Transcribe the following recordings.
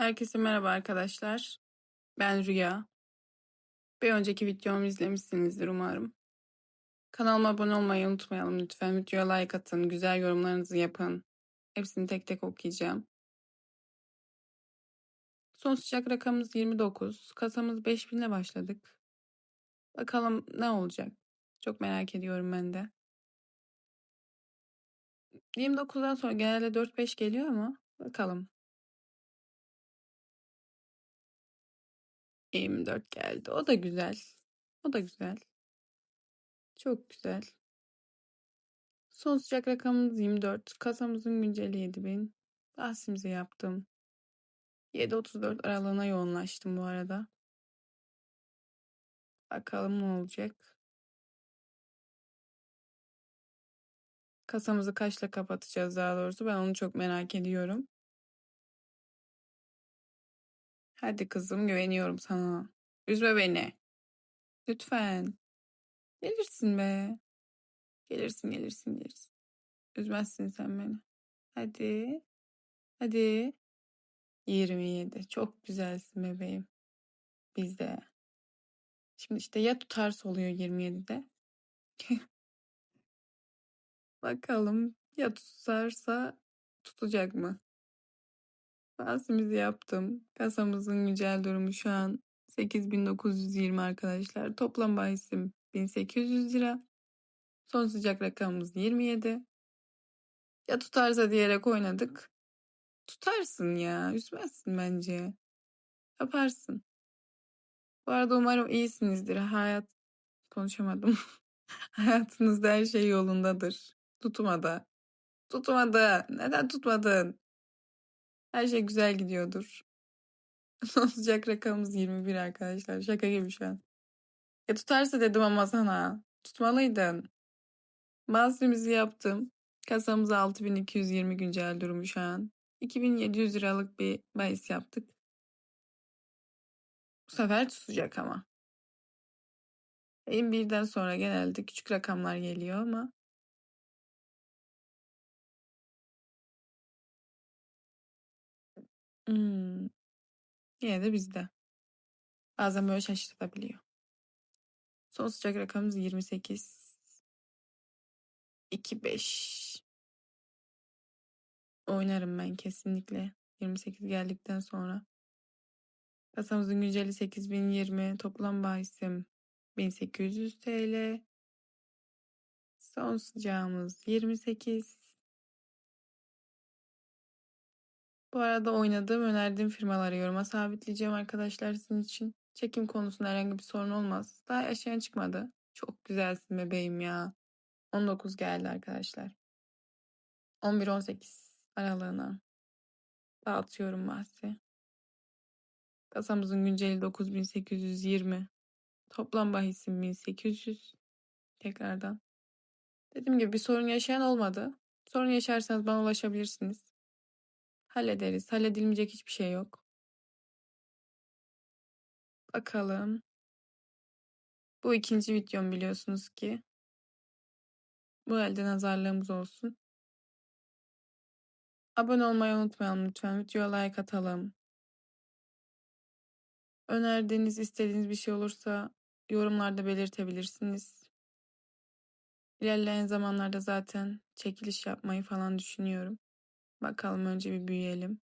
Herkese merhaba arkadaşlar. Ben Rüya. Bir önceki videomu izlemişsinizdir umarım. Kanalıma abone olmayı unutmayalım lütfen. Videoya like atın, güzel yorumlarınızı yapın. Hepsini tek tek okuyacağım. Son sıcak rakamımız 29. Kasamız 5000 ile başladık. Bakalım ne olacak? Çok merak ediyorum ben de. 29'dan sonra genelde 4-5 geliyor ama bakalım. 24 geldi. O da güzel. O da güzel. Çok güzel. Son sıcak rakamımız 24. Kasamızın günceli 7000. Bahsimizi yaptım. 7.34 aralığına yoğunlaştım bu arada. Bakalım ne olacak. Kasamızı kaçla kapatacağız daha doğrusu. Ben onu çok merak ediyorum. Hadi kızım güveniyorum sana. Üzme beni. Lütfen. Gelirsin be. Gelirsin gelirsin gelirsin. Üzmezsin sen beni. Hadi. Hadi. 27. Çok güzelsin bebeğim. Bizde. Şimdi işte ya tutarsa oluyor 27'de. Bakalım ya tutarsa tutacak mı? Bahsimizi yaptım. Kasamızın güncel durumu şu an 8920 arkadaşlar. Toplam bahisim 1800 lira. Son sıcak rakamımız 27. Ya tutarsa diyerek oynadık. Tutarsın ya. Üzmezsin bence. Yaparsın. Bu arada umarım iyisinizdir. Hayat konuşamadım. Hayatınızda her şey yolundadır. Tutmadı. Tutmadı. Neden tutmadın? Her şey güzel gidiyordur. Son sıcak rakamımız 21 arkadaşlar. Şaka gibi şu an. E tutarsa dedim ama sana. Tutmalıydın. Mahsulümüzü yaptım. Kasamız 6220 güncel durumu şu an. 2700 liralık bir bahis yaptık. Bu sefer tutacak ama. Benim birden sonra genelde küçük rakamlar geliyor ama hmm, yine de bizde. Bazen böyle şaşırtabiliyor. Son sıcak rakamımız 28. 2-5. Oynarım ben kesinlikle. 28 geldikten sonra. Kasamızın günceli 8020. Toplam bahisim 1800 TL. Son sıcağımız 28. Bu arada oynadığım, önerdiğim firmaları yoruma sabitleyeceğim arkadaşlar sizin için. Çekim konusunda herhangi bir sorun olmaz. Daha yaşayan çıkmadı. Çok güzelsin bebeğim ya. 19 geldi arkadaşlar. 11-18 aralığına dağıtıyorum bahsi. Kasamızın günceli 9820. Toplam bahisim 1800. Tekrardan. Dediğim gibi bir sorun yaşayan olmadı. Sorun yaşarsanız bana ulaşabilirsiniz. Hallederiz. Halledilmeyecek hiçbir şey yok. Bakalım. Bu ikinci videom biliyorsunuz ki. Bu elde nazarlığımız olsun. Abone olmayı unutmayalım lütfen. Videoya like atalım. Önerdiğiniz, istediğiniz bir şey olursa yorumlarda belirtebilirsiniz. İlerleyen zamanlarda zaten çekiliş yapmayı falan düşünüyorum. Bakalım önce bir büyüyelim.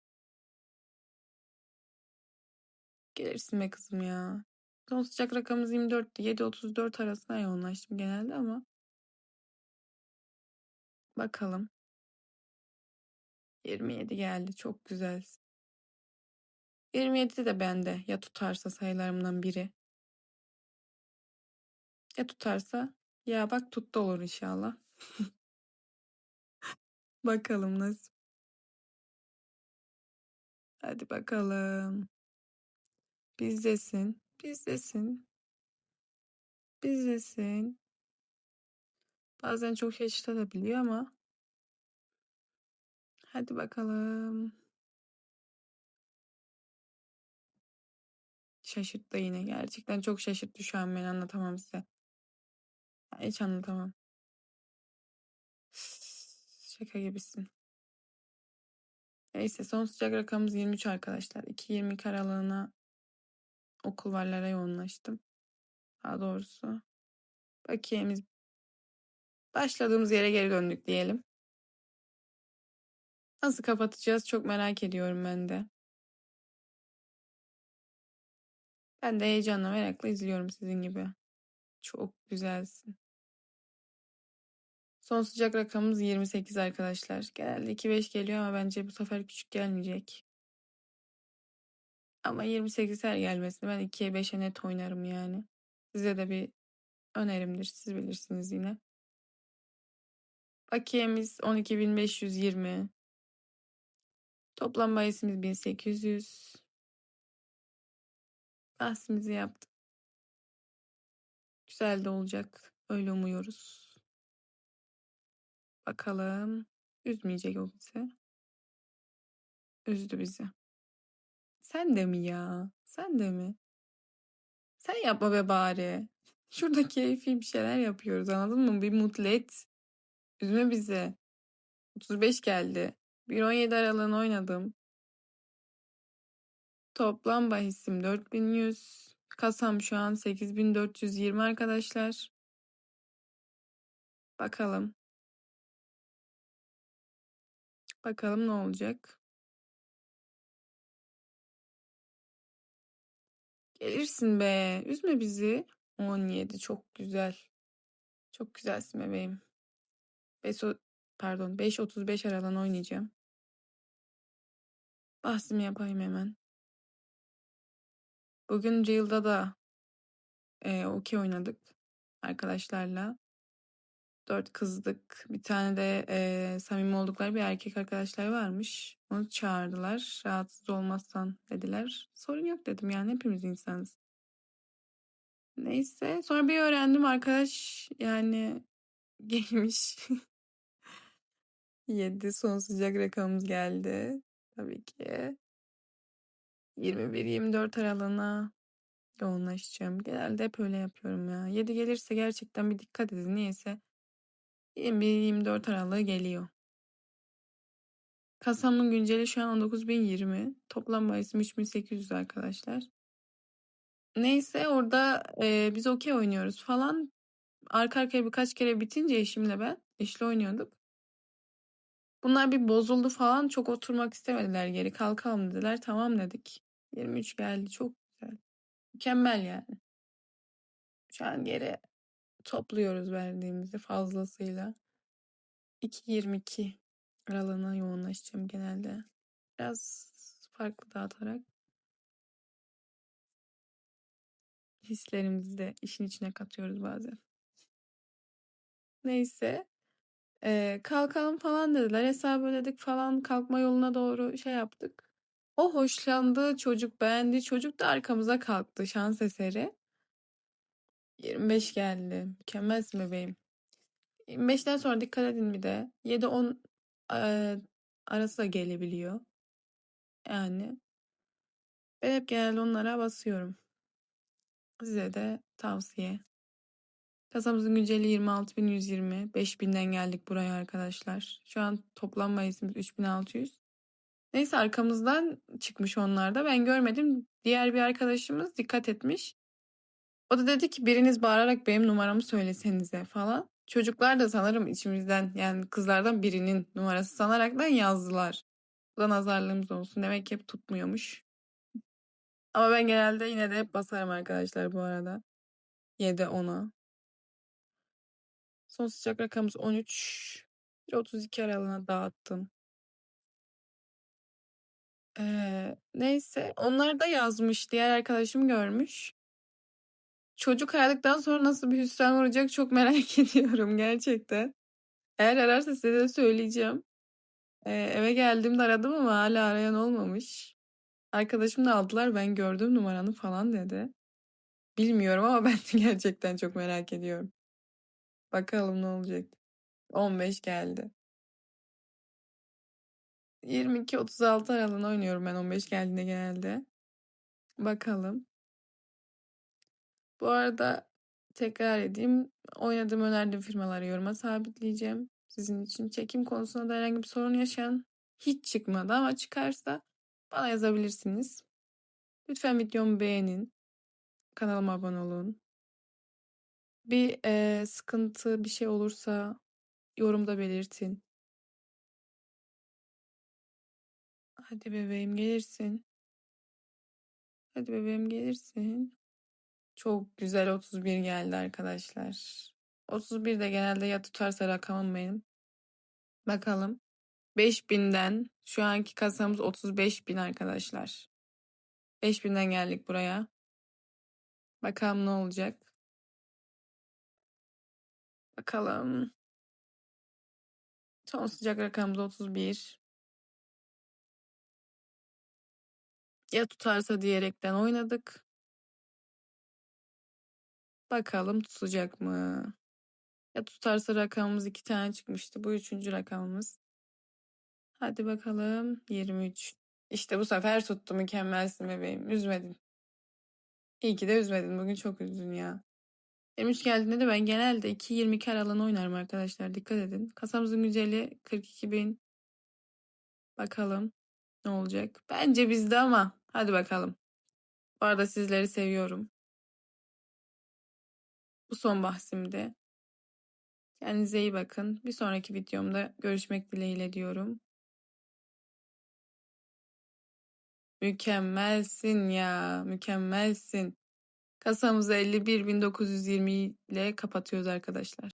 Gelirsin be kızım ya. Son sıcak rakamımız 24'tü. 7-34 arasına yoğunlaştım genelde ama. Bakalım. 27 geldi. Çok güzel. 27 de bende. Ya tutarsa sayılarımdan biri. Ya tutarsa ya bak tuttu olur inşallah. Bakalım nasıl. Hadi bakalım. Bizdesin. Bizdesin. Bizdesin. Bazen çok şaşırtabiliyor ama. Hadi bakalım. Şaşırttı yine. Gerçekten çok şaşırttı şu an beni anlatamam size. Hiç anlatamam. Şaka gibisin. Neyse son sıcak rakamımız 23 arkadaşlar. 2-22 aralığına okullarlara yoğunlaştım. Daha doğrusu. Bakiyemiz başladığımız yere geri döndük diyelim. Nasıl kapatacağız çok merak ediyorum ben de. Ben de heyecanla merakla izliyorum sizin gibi. Çok güzelsin. Son sıcak rakamımız 28 arkadaşlar. Genelde 2-5 geliyor ama bence bu sefer küçük gelmeyecek. Ama 28 her gelmesine ben 2'ye 5'e net oynarım yani. Size de bir önerimdir. Siz bilirsiniz yine. Bakiyemiz 12.520. Toplam bayisimiz 1800. Bahsimizi yaptık. Güzel de olacak. Öyle umuyoruz. Bakalım. Üzmeyecek o bizi. Üzdü bizi. Sen de mi ya? Sen de mi? Sen yapma be bari. Şurada keyfi bir şeyler yapıyoruz anladın mı? Bir mutlu et. Üzme bizi. 35 geldi. 1.17 aralığını oynadım. Toplam bahisim 4100. Kasam şu an 8420 arkadaşlar. Bakalım. Bakalım ne olacak. Gelirsin be. Üzme bizi. 17 çok güzel. Çok güzelsin bebeğim. 5, pardon 5.35 aralığını oynayacağım. Bahsimi yapayım hemen. Bugün Real'da da e, okey oynadık arkadaşlarla. Dört kızdık. Bir tane de e, samimi oldukları bir erkek arkadaşlar varmış. Onu çağırdılar. Rahatsız olmazsan dediler. Sorun yok dedim yani hepimiz insanız. Neyse sonra bir öğrendim arkadaş yani gelmiş. 7 son sıcak rakamımız geldi. Tabii ki. 21-24 aralığına yoğunlaşacağım. Genelde hep öyle yapıyorum ya. 7 gelirse gerçekten bir dikkat edin. Niyeyse 21-24 aralığı geliyor. Kasamın günceli şu an 19.020. Toplam bahisim 3800 arkadaşlar. Neyse orada e, biz okey oynuyoruz falan. Arka arkaya birkaç kere bitince eşimle ben. Eşle oynuyorduk. Bunlar bir bozuldu falan. Çok oturmak istemediler geri. Kalkalım dediler. Tamam dedik. 23 geldi. Çok güzel. Mükemmel yani. Şu an geri topluyoruz verdiğimizi fazlasıyla. 2.22 aralığına yoğunlaşacağım genelde. Biraz farklı dağıtarak hislerimizi de işin içine katıyoruz bazen. Neyse. Ee, kalkalım falan dediler. Hesabı ödedik falan. Kalkma yoluna doğru şey yaptık. O hoşlandı. Çocuk beğendi. Çocuk da arkamıza kalktı şans eseri. 25 geldi. Mükemmelsin bebeğim. 25'ten sonra dikkat edin bir de. 7-10 e, arası da gelebiliyor. Yani ben hep genelde onlara basıyorum. Size de tavsiye. Kasamızın günceli 26.120. 5.000'den geldik buraya arkadaşlar. Şu an toplam bayisimiz 3.600. Neyse arkamızdan çıkmış onlar da. Ben görmedim. Diğer bir arkadaşımız dikkat etmiş. O da dedi ki biriniz bağırarak benim numaramı söylesenize falan. Çocuklar da sanırım içimizden yani kızlardan birinin numarası sanaraktan yazdılar. Bu da nazarlığımız olsun. Demek ki hep tutmuyormuş. Ama ben genelde yine de hep basarım arkadaşlar bu arada. 7 10'a. Son sıcak rakamımız 13. 32 aralığına dağıttım. Ee, neyse onlar da yazmış. Diğer arkadaşım görmüş. Çocuk aradıktan sonra nasıl bir hüsran vuracak çok merak ediyorum gerçekten. Eğer ararsa size de söyleyeceğim. Ee, eve geldiğimde aradım ama hala arayan olmamış. Arkadaşım da aldılar ben gördüm numaranı falan dedi. Bilmiyorum ama ben de gerçekten çok merak ediyorum. Bakalım ne olacak. 15 geldi. 22-36 aralığını oynuyorum ben 15 geldiğinde genelde. Bakalım. Bu arada tekrar edeyim. Oynadığım önerdiğim firmaları yoruma sabitleyeceğim. Sizin için çekim konusunda da herhangi bir sorun yaşayan Hiç çıkmadı ama çıkarsa bana yazabilirsiniz. Lütfen videomu beğenin. Kanalıma abone olun. Bir e, sıkıntı, bir şey olursa yorumda belirtin. Hadi bebeğim gelirsin. Hadi bebeğim gelirsin. Çok güzel 31 geldi arkadaşlar. 31 de genelde ya tutarsa rakamım benim. Bakalım. 5000'den şu anki kasamız 35.000 arkadaşlar. 5000'den geldik buraya. Bakalım ne olacak. Bakalım. Son sıcak rakamımız 31. Ya tutarsa diyerekten oynadık. Bakalım tutacak mı? Ya tutarsa rakamımız iki tane çıkmıştı. Bu üçüncü rakamımız. Hadi bakalım. 23. İşte bu sefer tuttu. Mükemmelsin bebeğim. Üzmedin. İyi ki de üzmedin. Bugün çok üzdün ya. Benim üç geldiğinde de ben genelde 2-22 aralığını oynarım arkadaşlar. Dikkat edin. Kasamızın güzeli 42 bin. Bakalım ne olacak. Bence bizde ama. Hadi bakalım. Bu arada sizleri seviyorum. Bu son bahsimdi. Kendinize iyi bakın. Bir sonraki videomda görüşmek dileğiyle diyorum. Mükemmelsin ya. Mükemmelsin. Kasamızı 51.920 ile kapatıyoruz arkadaşlar.